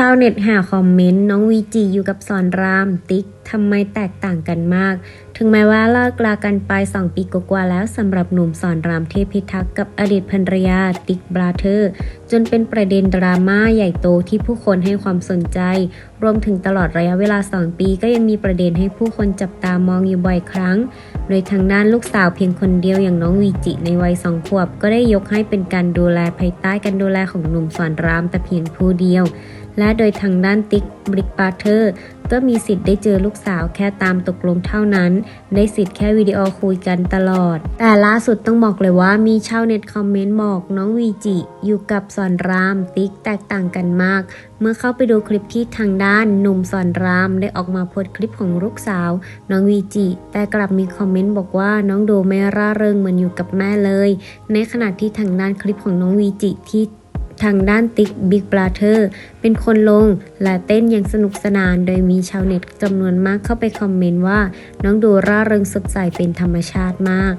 ชาวเน็ตหาคอมเมนต์น้องวีจีอยู่กับสอนราม ติ๊กทำไมแตกต่างกันมาก ถึงแม้ว่าเลิกลากันไป 2 ปีกว่าแล้วสำหรับหนุ่มสอนรามเทพิทักษ์กับอดีตภรรยา ติ๊กบราเธอร์ จนเป็นประเด็นดราม่าใหญ่โตที่ผู้คนให้ความสนใจ รวมถึงตลอดระยะเวลา 2 ปีก็ยังมีประเด็นให้ผู้คนจับตามองอยู่บ่อยครั้ง โดยทางด้านลูกสาวเพียงคนเดียวอย่างน้องวีจิในวัยสองขวบ ก็ได้ยกให้เป็นการดูแลภายใต้การดูแลของหนุ่มสอนรามแต่เพียงผู้เดียวและและโดยทางด้านติ๊กบริกบาร์เทอร์ก็มีสิทธิ์ได้เจอลูกสาวแค่ตามตกลงเท่านั้น ได้สิทธิ์แค่วิดีโอคุยกันตลอด แต่ล่าสุดต้องบอกเลยว่ามีชาวเน็ตคอมเมนต์บอกน้องวีจิ อยู่กับสอนราม ติ๊กแตกต่างกันมาก เมื่อเข้าไปดูคลิปที่ทางด้านหนุ่มสอนราม ได้ออกมาโพสต์คลิปของลูกสาว น้องวีจิ แต่กลับมีคอมเมนต์บอกว่าน้องดูไม่ร่าเริงเหมือนอยู่กับแม่เลย ในขณะที่ทางด้านคลิปของน้องวีจิที่ ทางด้านติ๊กบิ๊กบราเธอร์เป็นคนลงและเต้นอย่างสนุกสนาน โดยมีชาวเน็ตจำนวนมากเข้าไปคอมเมนต์ว่า น้องดูร่าเริงสดใสเป็นธรรมชาติมาก